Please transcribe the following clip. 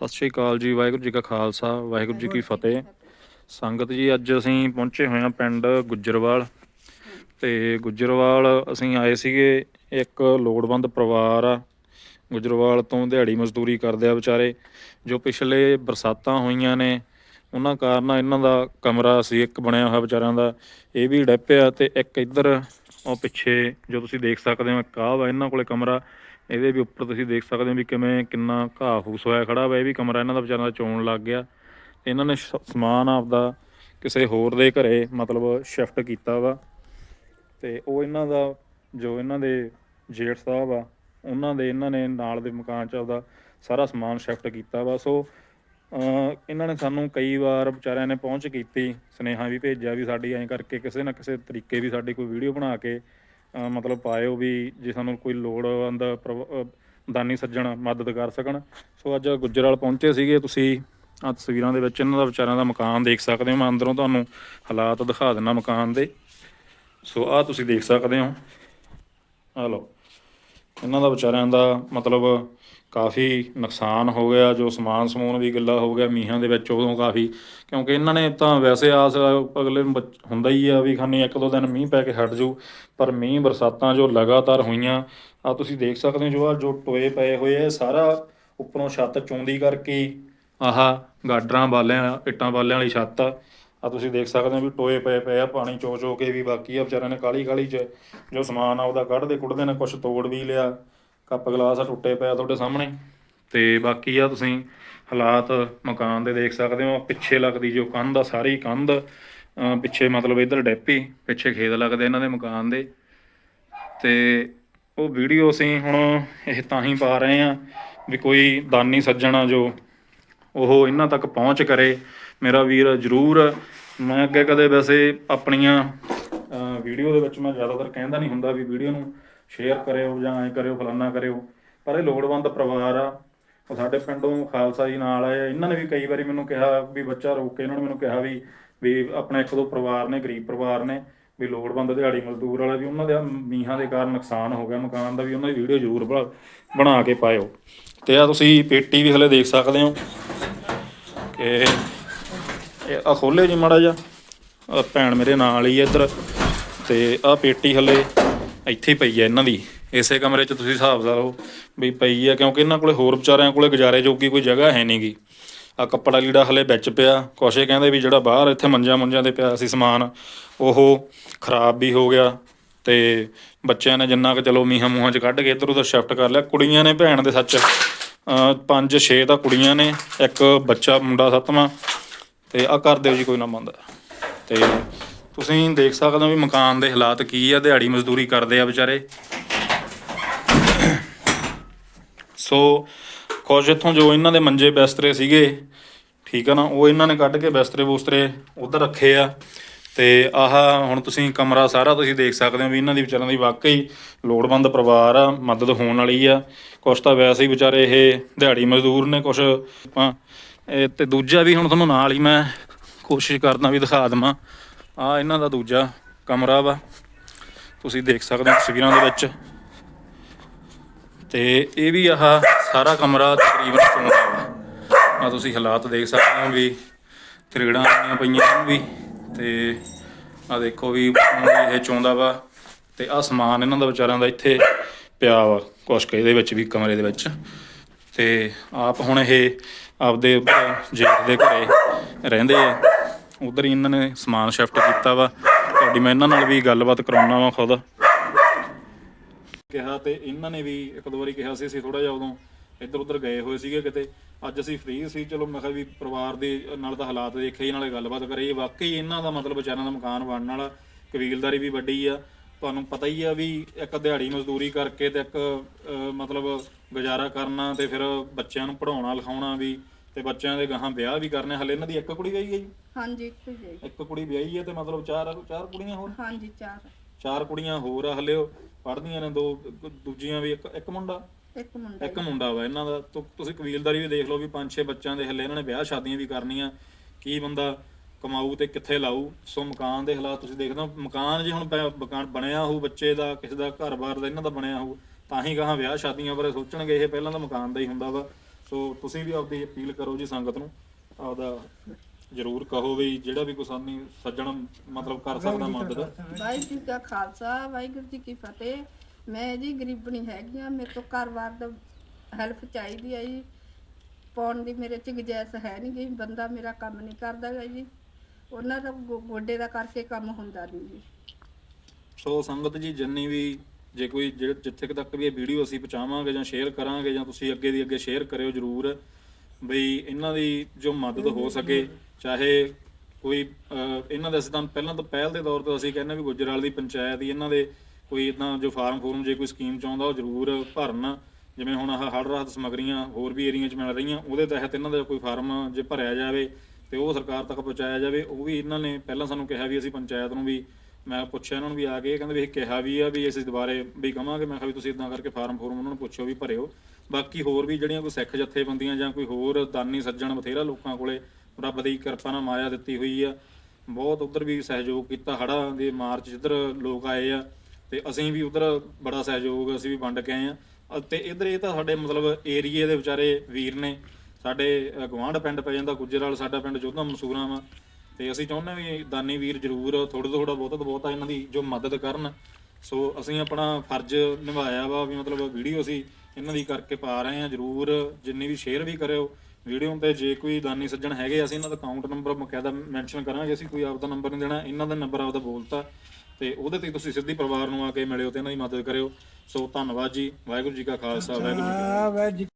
ਸਤਿ ਸ਼੍ਰੀ ਅਕਾਲ ਜੀ, ਵਾਹਿਗੁਰੂ ਜੀ ਕਾ ਖਾਲਸਾ, ਵਾਹਿਗੁਰੂ ਜੀ ਕੀ ਫਤਿਹ। ਸੰਗਤ ਜੀ, ਅੱਜ ਅਸੀਂ ਪਹੁੰਚੇ ਹੋਏ ਹਾਂ ਪਿੰਡ ਗੁੱਜਰਵਾਲ। ਤੇ ਗੁੱਜਰਵਾਲ, ਅਸੀਂ ਆਏ ਸੀਗੇ ਇੱਕ ਲੋੜਵੰਦ ਪਰਿਵਾਰ ਆ। ਗੁੱਜਰਵਾਲ ਤੋਂ ਦਿਹਾੜੀ ਮਜ਼ਦੂਰੀ ਕਰਦੇ ਆ ਵਿਚਾਰੇ, ਜੋ ਪਿਛਲੇ ਬਰਸਾਤਾਂ ਹੋਈਆਂ ਨੇ, ਉਹਨਾਂ ਕਾਰਨ ਇਹਨਾਂ ਦਾ ਕਮਰਾ ਸੀ, ਇੱਕ ਬਣਿਆ ਹੋਇਆ ਵਿਚਾਰਿਆਂ ਦਾ, ਇਹ ਵੀ ਡੱਪਿਆ ਤੇ ਇੱਕ ਇੱਧਰ, ਉਹ ਪਿੱਛੇ, ਜੋ ਤੁਸੀਂ ਦੇਖ ਸਕਦੇ ਹੋ ਕਾਹ ਵਾ, ਇਹਨਾਂ ਕੋਲੇ ਕਮਰਾ। ਇਹਦੇ ਵੀ ਉੱਪਰ ਤੁਸੀਂ ਦੇਖ ਸਕਦੇ ਹੋ ਵੀ ਕਿਵੇਂ ਕਿੰਨਾ ਘਾਹ ਫੂਸ ਹੋਇਆ ਖੜਾ ਵਾ, ਇਹ ਵੀ ਕਮਰਾ ਇਹਨਾਂ ਦਾ ਵਿਚਾਰਿਆਂ ਦਾ ਚੋਣ ਲੱਗ ਗਿਆ। ਇਹਨਾਂ ਨੇ ਸ਼- ਸਮਾਨ ਆਪਦਾ ਕਿਸੇ ਹੋਰ ਦੇ ਘਰੇ ਮਤਲਬ ਸ਼ਿਫਟ ਕੀਤਾ ਵਾ। ਤੇ ਉਹ ਇਹਨਾਂ ਦਾ, ਜੋ ਇਹਨਾਂ ਦੇ ਜੇਠ ਸਾਹਿਬ ਆ, ਉਹਨਾਂ ਦੇ, ਇਹਨਾਂ ਨੇ ਨਾਲ ਦੇ ਮਕਾਨ 'ਚ ਆਪਦਾ ਸਾਰਾ ਸਮਾਨ ਸ਼ਿਫਟ ਕੀਤਾ ਵਾ। ਸੋ ਇਹਨਾਂ ਨੇ ਸਾਨੂੰ ਕਈ ਵਾਰ ਵਿਚਾਰਿਆਂ ਨੇ ਪਹੁੰਚ ਕੀਤੀ, ਸੁਨੇਹਾ ਵੀ ਭੇਜਿਆ ਵੀ ਸਾਡੀ ਐਂ ਕਰਕੇ ਕਿਸੇ ਨਾ ਕਿਸੇ ਤਰੀਕੇ ਵੀ ਸਾਡੀ ਕੋਈ ਵੀਡੀਓ ਬਣਾ ਕੇ ਮਤਲਬ ਪਾਇਓ ਵੀ ਜੇ ਸਾਨੂੰ ਕੋਈ ਲੋੜਵੰਦ ਪ੍ਰਭ- ਦਾਨੀ ਸੱਜਣ ਮਦਦ ਕਰ ਸਕਣ। ਸੋ ਅੱਜ ਗੁੱਜਰਵਾਲ ਪਹੁੰਚੇ ਸੀਗੇ ਤੁਸੀਂ। ਆਹ ਤਸਵੀਰਾਂ ਦੇ ਵਿੱਚ ਇਹਨਾਂ ਦਾ ਵਿਚਾਰਿਆਂ ਦਾ ਮਕਾਨ ਦੇਖ ਸਕਦੇ ਹੋ। ਮੈਂ ਅੰਦਰੋਂ ਤੁਹਾਨੂੰ ਹਾਲਾਤ ਦਿਖਾ ਦਿੰਦਾ ਮਕਾਨ ਦੇ। ਸੋ ਆਹ ਤੁਸੀਂ ਦੇਖ ਸਕਦੇ ਹੋ। ਆਹ ਲਓ। ਇਹਨਾਂ ਦਾ ਵਿਚਾਰਿਆਂ ਦਾ ਮਤਲਬ ਕਾਫੀ ਨੁਕਸਾਨ ਹੋ ਗਿਆ, ਜੋ ਸਮਾਨ ਸਮੂਨ ਵੀ ਗਿੱਲਾ ਹੋ ਗਿਆ ਮੀਂਹਾਂ ਦੇ ਵਿੱਚ ਉਦੋਂ ਕਾਫੀ, ਕਿਉਂਕਿ ਇਹਨਾਂ ਨੇ ਤਾਂ ਵੈਸੇ ਆਸ ਅਗਲੇ ਨੂੰ ਹੁੰਦਾ ਹੀ ਆ ਵੀ ਖਾਨੀ ਇੱਕ ਦੋ ਦਿਨ ਮੀਂਹ ਪੈ ਕੇ ਹਟ ਜੂ, ਪਰ ਮੀਂਹ ਬਰਸਾਤਾਂ ਜੋ ਲਗਾਤਾਰ ਹੋਈਆਂ ਆ ਤੁਸੀਂ ਦੇਖ ਸਕਦੇ ਹੋ ਜੋ ਆ ਜੋ ਟੋਏ ਪਏ ਹੋਏ ਆ ਸਾਰਾ ਉੱਪਰੋਂ ਛੱਤ ਚੋਂਦੀ ਕਰਕੇ ਆਹ ਗਾਡਰਾਂ ਵਾਲਿਆਂ ਇੱਟਾਂ ਵਾਲਿਆਂ ਵਾਲੀ ਛੱਤ ਆ। ਆ ਤੁਸੀਂ ਦੇਖ ਸਕਦੇ ਹੋ ਵੀ ਟੋਏ ਪਏ ਪਏ ਆ, ਪਾਣੀ ਚੋ ਚੋ ਕੇ ਵੀ ਬਾਕੀ ਆ, ਵਿਚਾਰਿਆਂ ਨੇ ਕਾਲੀ ਕਾਲੀ ਚ ਜੋ ਸਮਾਨ ਆ ਉਹਦਾ ਕੱਢਦੇ ਕੁੱਟਦੇ ਨੇ ਕੁਝ ਤੋੜ ਵੀ ਲਿਆ। ਕੱਪ ਗਲਾਸ ਟੁੱਟੇ ਪਿਆ ਤੁਹਾਡੇ ਸਾਹਮਣੇ। ਤੇ ਬਾਕੀ ਆ ਤੁਸੀਂ ਹਾਲਾਤ, ਮਕਾਨ ਦੇ ਦੇਖ ਸਕਦੇ ਹੋ, ਪਿੱਛੇ ਲੱਗਦੀ ਜੋ ਕੰਧ ਆ, ਸਾਰੀ ਕੰਧ ਪਿੱਛੇ ਮਤਲਬ ਇਧਰ ਡੈਪੀ, ਪਿੱਛੇ ਖੇਤ ਲੱਗਦੇ ਇਹਨਾਂ ਦੇ ਮਕਾਨ ਦੇ। ਤੇ ਉਹ ਵੀਡੀਓ ਅਸੀਂ ਹੁਣ ਇਹ ਤਾਂ ਹੀ ਪਾ ਰਹੇ ਆ ਵੀ ਕੋਈ ਦਾਨੀ ਸੱਜਣ ਆ ਜੋ ਉਹ ਇਹਨਾਂ ਤੱਕ ਪਹੁੰਚ ਕਰੇ। ਮੇਰਾ ਵੀਰ ਜਰੂਰ, ਮੈਂ ਅੱਗੇ ਕਦੇ ਵੈਸੇ ਆਪਣੀਆਂ ਵੀਡੀਓ ਦੇ ਵਿੱਚ ਮੈਂ ਜ਼ਿਆਦਾਤਰ ਕਹਿੰਦਾ ਨਹੀਂ ਹੁੰਦਾ ਵੀ ਵੀਡੀਓ ਨੂੰ ਸ਼ੇਅਰ ਕਰਿਓ ਜਾਂ ਐ ਕਰਿਓ, ਫਲਾਨਾ ਕਰਿਓ। ਪਰ ਇਹ ਲੋੜਵੰਦ ਪਰਿਵਾਰ ਆ। ਉਹ ਸਾਡੇ ਪਿੰਡੋਂ ਖਾਲਸਾ ਜੀ ਨਾਲ ਆਏ। ਇਹਨਾਂ ਨੇ ਵੀ ਕਈ ਵਾਰੀ ਮੈਨੂੰ ਕਿਹਾ ਵੀ ਬੱਚਾ ਰੋਕ ਕੇ, ਇਹਨਾਂ ਨੇ ਮੈਨੂੰ ਕਿਹਾ ਵੀ ਵੀ ਆਪਣੇ ਇੱਕ ਦੋ ਪਰਿਵਾਰ ਨੇ, ਗਰੀਬ ਪਰਿਵਾਰ ਨੇ, ਵੀ ਲੋੜਵੰਦ ਦਿਹਾੜੀ ਮਜ਼ਦੂਰ ਵਾਲੇ ਵੀ ਉਹਨਾਂ ਦੇ ਮੀਂਹਾਂ ਦੇ ਕਾਰਨ ਨੁਕਸਾਨ ਹੋ ਗਿਆ। ਮਕਾਨ ਦਾ ਵੀ ਉਹਨਾਂ ਦੀ ਵੀਡੀਓ ਜ਼ਰੂਰ ਬਣਾ- ਕੇ ਪਾਇਓ। ਤੇ ਆ ਤੁਸੀਂ ਪੇਟੀ ਵੀ ਹਲੇ ਦੇਖ ਸਕਦੇ ਹੋ। ਕਿ ਇਹ ਆ ਖੋਲੇ ਜੀ ਮਾੜਾ ਜਿਹਾ। ਭੈਣ ਮੇਰੇ ਨਾਲ ਹੀ ਆ ਇੱਧਰ। ਤੇ ਆ ਪੇਟੀ ਹਲੇ ਇੱਥੇ ਪਈ ਹੈ ਇਹਨਾਂ ਦੀ। ਇਸੇ ਕਮਰੇ 'ਚ ਤੁਸੀਂ ਹਿਸਾਬ ਲਾ ਲਓ ਵੀ ਪਈ ਹੈ ਕਿਉਂਕਿ ਇਹਨਾਂ ਕੋਲੇ ਹੋਰ ਵਿਚਾਰਿਆਂ ਕੋਲੇ ਗੁਜ਼ਾਰੇ ਜੋਗੀ ਕੋਈ ਜਗ੍ਹਾ ਹੈ ਨਹੀਂਗੀ ਆ ਕੱਪੜਾ ਲੀੜਾ ਹਲੇ ਵਿੱਚ ਪਿਆ। ਕੁਛੇ ਕਹਿੰਦੇ ਵੀ ਜਿਹੜਾ ਬਾਹਰ ਇੱਥੇ ਮੰਜਾ ਮੁੰਜਿਆਂ ਤੇ ਪਿਆ ਸੀ ਸਮਾਨ, ਉਹ ਖਰਾਬ ਵੀ ਹੋ ਗਿਆ ਤੇ ਬੱਚਿਆਂ ਨੇ ਜਿੰਨਾ ਕਿ ਚਲੋ ਮੀਹਾਂ ਮੂਹਾਂ 'ਚ ਕੱਢ ਕੇ ਇੱਧਰ ਉੱਧਰ ਸ਼ਿਫਟ ਕਰ ਲਿਆ। ਕੁੜੀਆਂ ਨੇ ਭੈਣ ਦੇ ਸੱਚ। ਪੰਜ ਛੇ ਤਾਂ ਕੁੜੀਆਂ ਨੇ, ਇੱਕ ਬੱਚਾ ਮੁੰਡਾ ਸੱਤਵਾਂ। ਤੇ ਆ ਕਰ ਦਿਓ ਜੀ ਕੋਈ ਨਾ ਮੰਨਦਾ। ਤੇ ਤੁਸੀਂ ਦੇਖ ਸਕਦੇ ਹੋ ਵੀ ਮਕਾਨ ਦੇ ਹਾਲਾਤ ਕੀ ਆ, ਦਿਹਾੜੀ ਮਜ਼ਦੂਰੀ ਕਰਦੇ ਆ ਵਿਚਾਰੇ। ਸੋ ਕੁਝ ਇੱਥੋਂ ਜੋ ਇਹਨਾਂ ਦੇ ਮੰਜੇ ਬਿਸਤਰੇ ਸੀਗੇ, ਠੀਕ ਆ ਨਾ, ਉਹ ਇਹਨਾਂ ਨੇ ਕੱਢ ਕੇ ਬਿਸਤਰੇ ਬੂਸਤਰੇ ਉਧਰ ਰੱਖੇ ਆ। ਤੇ ਆਹ ਹੁਣ ਤੁਸੀਂ ਕਮਰਾ ਸਾਰਾ ਤੁਸੀਂ ਦੇਖ ਸਕਦੇ ਹੋ ਵੀ ਇਹਨਾਂ ਦੀ ਵਿਚਾਰਿਆਂ ਦੀ ਵਾਕਈ ਲੋੜਵੰਦ ਪਰਿਵਾਰ ਆ, ਮਦਦ ਹੋਣ ਵਾਲੀ ਆ। ਕੁਛ ਤਾਂ ਵੈਸੇ ਹੀ ਵਿਚਾਰੇ ਇਹ ਦਿਹਾੜੀ ਮਜ਼ਦੂਰ ਨੇ ਕੁਛ ਤੇ ਦੂਜਾ ਵੀ ਹੁਣ ਤੁਹਾਨੂੰ ਨਾਲ ਹੀ ਮੈਂ ਕੋਸ਼ਿਸ਼ ਕਰਦਾ ਵੀ ਦਿਖਾ ਦਵਾਂ। ਆ ਇਹਨਾਂ ਦਾ ਦੂਜਾ ਕਮਰਾ ਵਾ। ਤੁਸੀਂ ਦੇਖ ਸਕਦੇ ਹੋ ਤਸਵੀਰਾਂ ਦੇ ਵਿੱਚ। ਤੇ ਇਹ ਵੀ ਆਹ ਸਾਰਾ ਕਮਰਾ ਤਕਰੀਬਨ ਚੁਣਦਾ ਵਾ। ਆ ਤੁਸੀਂ ਹਾਲਾਤ ਦੇਖ ਸਕਦੇ ਹੋ ਵੀ ਤ੍ਰਿਗੜਾਂ ਆਈਆਂ ਪਈਆਂ ਇਹਨੂੰ ਵੀ। ਤੇ ਆ ਦੇਖੋ ਵੀ ਇਹ ਚੋਂਦਾ ਵਾ। ਤੇ ਆ ਸਮਾਨ ਇਹਨਾਂ ਦਾ ਵਿਚਾਰਿਆਂ ਦਾ ਇੱਥੇ ਪਿਆ ਵਾ ਕੁਛ ਕੁ ਇਹਦੇ ਵਿੱਚ ਵੀ ਕਮਰੇ ਦੇ ਵਿੱਚ। ਤੇ ਆਪ ਹੁਣ ਇਹ ਆਪਦੇ ਅਹ, ਜੇਠ ਦੇ ਘਰੇ ਰਹਿੰਦੇ ਆ। ਉਧਰ ਹੀ ਇਹਨਾਂ ਨੇ ਸਮਾਨ ਸ਼ਿਫਟ ਕੀਤਾ ਵਾ। ਤੁਹਾਡੀ ਮੈਂ ਇਹਨਾਂ ਨਾਲ ਵੀ ਗੱਲਬਾਤ ਕਰਾਉਣਾ ਵਾ ਖੁਦ। ਕਿਹਾ ਤੇ ਇਹਨਾਂ ਨੇ ਵੀ ਇੱਕ ਦੋ ਵਾਰੀ ਕਿਹਾ ਸੀ, ਅਸੀਂ ਥੋੜਾ ਜਿਹਾ ਉਦੋਂ ਇੱਧਰ ਉੱਧਰ ਗਏ ਹੋਏ ਸੀਗੇ ਕਿਤੇ। ਅੱਜ ਅਸੀਂ ਫ੍ਰੀ ਸੀ, ਚਲੋ ਮੈਂ ਕਿਹਾ ਵੀ ਪਰਿਵਾਰ ਦੇ ਨਾਲ ਤਾਂ ਹਾਲਾਤ ਦੇਖੇ ਹੀ, ਨਾਲੇ ਗੱਲਬਾਤ ਕਰੀਏ ਵਾਕਈ ਇਹਨਾਂ ਦਾ ਮਤਲਬ ਵਿਚਾਰਿਆਂ ਦਾ ਮਕਾਨ ਬਣਨ ਵਾਲਾ ਕਬੀਲਦਾਰੀ ਵੀ ਵੱਡੀ ਆ। ਤੁਹਾਨੂੰ ਪਤਾ ਹੀ ਆ ਵੀ ਇੱਕ ਦਿਹਾੜੀ ਮਜ਼ਦੂਰੀ ਕਰਕੇ ਤੇ ਇੱਕ ਮਤਲਬ ਗੁਜ਼ਾਰਾ ਕਰਨਾ ਤੇ ਫਿਰ ਬੱਚਿਆਂ ਨੂੰ ਪੜਾਉਣਾ ਲਿਖਾਉਣਾ ਵੀ ਤੇ ਬੱਚਿਆਂ ਦੇ ਗਾਹਾਂ ਵਿਆਹ ਵੀ ਕਰਨੇ ਹਲੇ ਇਹਨਾਂ ਦੀ ਇੱਕ ਕੁੜੀ ਵਿਆਹੀ ਹੈ ਜੀ। ਹਾਂਜੀ ਇੱਕੋ ਹੀ ਹੈ ਜੀ। ਇੱਕ ਕੁੜੀ ਵਿਆਹੀ ਹੈ ਤੇ ਮਤਲਬ ਚਾਰ ਚਾਰ ਕੁੜੀਆਂ ਹੋਰ? ਹਾਂਜੀ ਚਾਰ। ਚਾਰ ਕੁੜੀਆਂ ਹੋਰ ਆ ਹਲੇ ਉਹ ਪੜ੍ਹਦੀਆਂ ਨੇ ਦੋ ਦੂਜੀਆਂ ਵੀ ਇੱਕ ਇੱਕ ਮੁੰਡਾ? ਇੱਕ ਮੁੰਡਾ ਇੱਕ ਮੁੰਡਾ ਵਾ ਇਹਨਾਂ ਦਾ। ਤੁ- ਤੁਸੀਂ ਕਬੀਲਦਾਰੀ ਵੀ ਦੇਖ ਲਓ ਵੀ ਪੰਜ ਛੇ ਬੱਚਿਆਂ ਦੇ ਹੱਲੇ ਇਹਨਾਂ ਨੇ ਵਿਆਹ ਸ਼ਾਦੀਆਂ ਵੀ ਕਰਨੀਆਂ। ਕੀ ਬੰਦਾ ਕਮਾਊ ਤੇ ਕਿੱਥੇ ਲਾਊ? ਸੋ ਮਕਾਨ ਦੇ ਹਾਲਾਤ ਤੁਸੀਂ ਦੇਖਦੇ ਹੋ ਮਕਾਨ ਜੇ ਹੁਣ ਬ- ਮਕਾਨ ਬਣਿਆ ਹੋਊ ਬੱਚੇ ਦਾ ਕਿਸੇ ਦਾ ਘਰ-ਬਾਰ ਦਾ ਇਹਨਾਂ ਦਾ ਬਣਿਆ ਹੋਊ ਤਾਂ ਹੀ ਗਾਹਾਂ ਵਿਆਹ ਸ਼ਾਦੀਆਂ ਬਾਰੇ ਸੋਚਣਗੇ ਇਹ ਪਹਿਲਾਂ ਤਾਂ ਮਕਾਨ ਦਾ ਹੀ ਹੁੰਦਾ ਵਾ। ਸੋ ਤੁਸੀਂ ਵੀ ਆਪਦੀ ਅਪੀਲ ਕਰੋ ਜੀ ਸੰਗਤ ਨੂੰ ਆਪਦਾ ਜ਼ਰੂਰ ਕਹੋ ਵੀ ਜਿਹੜਾ ਵੀ ਕੁਸਾਨੀ ਸੱਜਣ ਮਤਲਬ ਕਰ ਸਕਦਾ ਮਦਦ। ਵਾਹਿਗੁਰੂ ਜੀ ਕਾ ਖਾਲਸਾ ਵਾਹਿਗੁਰੂ ਜੀ ਕੀ ਫਤਿਹ। ਮੈਂ ਜੀ ਗਰੀਬਣੀ ਹੈਗੀ ਆ ਮੇਰੇ ਤੋਂ ਘਰ-ਬਾਰ ਦਾ ਹੈਲਪ ਚਾਹੀਦੀ ਆ ਜੀ। ਪਾਉਣ ਦੀ ਮੇਰੇ ਚ ਗੁੰਜਾਇਸ਼ ਹੈ ਨਹੀਂ ਗਈ ਬੰਦਾ ਮੇਰਾ ਕੰਮ ਨਹੀਂ ਕਰਦਾ ਗਾ ਜੀ। ਉਹਨਾਂ ਦਾ ਗੋ- ਗੋਡੇ ਦਾ ਕਰਕੇ ਕੰਮ ਹੁੰਦਾ ਨਹੀਂ ਜੀ। ਸੋ ਸੰਗਤ ਜੀ ਜਿੰਨੀ ਵੀ ਜੇ ਕੋਈ ਜਿਹੜੇ- ਜਿੱਥੇ ਕੁ ਤੱਕ ਵੀ ਇਹ ਵੀਡੀਓ ਅਸੀਂ ਪਹੁੰਚਾਵਾਂਗੇ ਜਾਂ ਸ਼ੇਅਰ ਕਰਾਂਗੇ ਜਾਂ ਤੁਸੀਂ ਅੱਗੇ ਦੀ ਅੱਗੇ ਸ਼ੇਅਰ ਕਰਿਓ ਜਰੂਰ, ਬਈ ਇਹਨਾਂ ਦੀ ਜੋ ਮਦਦ ਹੋ ਸਕੇ, ਚਾਹੇ ਕੋਈ ਇਹਨਾਂ ਦਾ ਅਸੀਂ ਤਾਂ ਪਹਿਲਾਂ ਤਾਂ ਪਹਿਲ ਦੇ ਤੌਰ ਤੇ ਅਸੀਂ ਕਹਿੰਦੇ ਵੀ ਗੁਜਰਾਲ ਦੀ ਪੰਚਾਇਤ ਹੀ ਇਹਨਾਂ ਦੇ ਕੋਈ ਇਦਾਂ ਜੋ ਫਾਰਮ ਫੋਰਮ ਜੇ ਕੋਈ ਸਕੀਮ ਚਾਹੁੰਦਾ ਉਹ ਜਰੂਰ ਭਰਨ। ਜਿਵੇਂ ਹੁਣ ਆਹ ਹੜ੍ਹ ਰਾਹਤ ਸਮਗਰੀਆਂ ਹੋਰ ਵੀ ਏਰੀਆ 'ਚ ਮਿਲ ਰਹੀਆਂ, ਉਹਦੇ ਤਹਿਤ ਇਹਨਾਂ ਦਾ ਕੋਈ ਫਾਰਮ ਜੇ ਭਰਿਆ ਜਾਵੇ ਤੇ ਉਹ ਸਰਕਾਰ ਤੱਕ ਪਹੁੰਚਾਇਆ ਜਾਵੇ, ਉਹ ਵੀ ਇਹਨਾਂ ਨੇ ਪਹਿਲਾਂ ਸਾਨੂੰ ਕਿਹਾ ਵੀ ਅਸੀਂ ਪੰਚਾਇਤ ਨੂੰ ਵੀ ਮੈਂ ਪੁੱਛਿਆ ਇਹਨਾਂ ਨੂੰ ਵੀ ਆ ਕੇ ਇਹ ਕਹਿੰਦੇ ਵੀ ਇਹ ਕਿਹਾ ਵੀ ਆ ਵੀ ਅਸੀਂ ਦੁਬਾਰੇ ਵੀ ਕਵਾਂਗੇ। ਮੈਂ ਕਿਹਾ ਵੀ ਤੁਸੀਂ ਇਦਾਂ ਕਰਕੇ ਫਾਰਮ ਫੋਰਮ ਉਹਨਾਂ ਨੂੰ ਪੁੱਛੋ ਵੀ ਭਰਿਓ। ਬਾਕੀ ਹੋਰ ਵੀ ਜਿਹੜੀਆਂ ਕੋਈ ਸਿੱਖ ਜਥੇਬੰਦੀਆਂ ਜਾਂ ਕੋਈ ਹੋਰ ਦਾਨੀ ਸੱਜਣ ਬਥੇਰਾ ਲੋਕਾਂ ਕੋਲੇ ਰੱਬ ਦੀ ਕਿਰਪਾ ਨਾਲ ਮਾਇਆ ਦਿੱਤੀ ਹੋਈ ਆ। ਬਹੁਤ ਉਧਰ ਵੀ ਸਹਿਯੋਗ ਕੀਤਾ ਹੜ੍ਹਾਂ ਦੇ ਮਾਰਚ ਜਿੱਧਰ ਲੋਕ ਆਏ ਆ ਤੇ ਅਸੀਂ ਵੀ ਉਧਰ ਬੜਾ ਸਹਿਯੋਗ ਅਸੀਂ ਵੀ ਵੰਡ ਕੇ ਆਏ ਆ। ਅਤੇ ਇਧਰ ਇਹ ਤਾਂ ਸਾਡੇ ਮਤਲਬ ਏਰੀਏ ਦੇ ਵਿਚਾਰੇ ਵੀਰ ਨੇ। ਸਾਡੇ ਅ, ਗੁਆਂਢ ਪਿੰਡ ਪੈ ਜਾਂਦਾ ਗੁੱਜਰਾਲ ਸਾਡਾ ਪਿੰਡ ਜੋਧਾ ਮਨਸੂਰਾਂ ਵਾ। ਤੇ ਅਸੀਂ ਚਾਹੁੰਦੇ ਵੀ ਦਾਨੀ ਵੀਰ ਜਰੂਰ ਥੋੜਾ ਥੋੜਾ ਬਹੁਤਾ ਤੋਂ ਬਹੁਤਾ ਇਹਨਾਂ ਦੀ ਜੋ ਮਦਦ ਕਰਨ। ਸੋ ਅਸੀਂ ਆਪਣਾ ਫਰਜ਼ ਨਿਭਾਇਆ ਵਾ ਵੀ ਮਤਲਬ ਵੀਡੀਓ ਅਸੀਂ ਇਹਨਾਂ ਦੀ ਕਰਕੇ ਪਾ ਰਹੇ ਹਾਂ। ਜਰੂਰ ਜਿੰਨੀ ਵੀ ਸ਼ੇਅਰ ਵੀ ਕਰਿਓ ਵੀਡੀਓ ਤੇ ਜੇ ਕੋਈ ਦਾਨੀ ਸੱਜਣ ਹੈਗੇ, ਅਸੀਂ ਇਹਨਾਂ ਦਾ ਅਕਾਊਂਟ ਨੰਬਰ ਬਕਾਇਦਾ ਮੈਂਸ਼ਨ ਕਰਾਂਗੇ। ਅਸੀਂ ਕੋਈ ਆਪਦਾ ਨੰਬਰ ਨਹੀਂ ਦੇਣਾ, ਇਹਨਾਂ ਦਾ ਨੰਬਰ ਆਪਦਾ ਬੋਲਤਾ। ਤੇ ਉਹਦੇ ਤੇ ਤੁਸੀਂ ਸਿੱਧੀ ਪਰਿਵਾਰ ਨੂੰ ਆ ਕੇ ਮਿਲਿਓ ਤੇ ਇਹਨਾਂ ਦੀ ਮਦਦ ਕਰਿਓ। ਸੋ ਧੰਨਵਾਦ ਜੀ। ਵਾਹਿਗੁਰੂ ਜੀ ਕਾ ਖਾਲਸਾ ਵਾਹਿਗੁਰੂ ਜੀ ਕੀ ਫਤਿਹ।